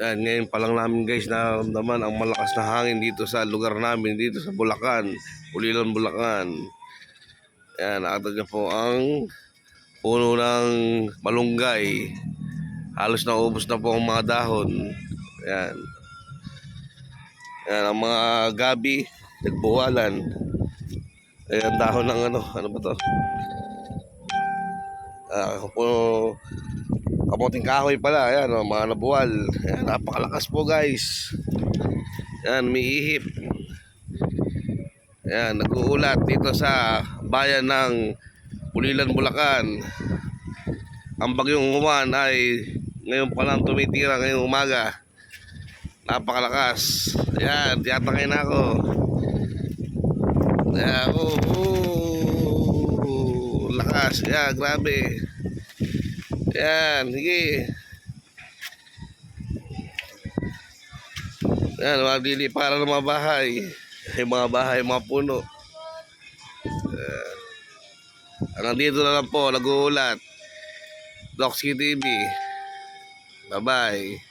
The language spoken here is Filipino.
Ayan, ngayon pa lang namin guys na naman ang malakas na hangin dito sa lugar namin dito sa Bulacan, Ulilan, Bulacan. Ayan, nakita niyo po ang puno ng malunggay. Halos na ubos na po ang mga dahon. Ayan. Ayan, ang mga gabi, nagbuwalan. Ayan, dahon ng ano, ano ba to? Ah, puno, kamuting kahoy pala, ayan, oh, mga nabuwal. Ayan, napakalakas po guys. Ayan, may ihip. Ayan, nag-uulat dito sa bayan ng Pulilan, Bulacan. Ang bagyong Juan ay ngayon pa lang tumitira ngayong umaga. Napakalakas. Ayan, tiyatangay na ako. Ayan, oh, oh, lakas. Ayan, grabe. Ayan, sige. Ayan, mga dili para ng mga bahay. Yung mga bahay, mga puno. Ayan. Hanggang dito na lang po, nag-uulat. Doxy TV. Bye-bye.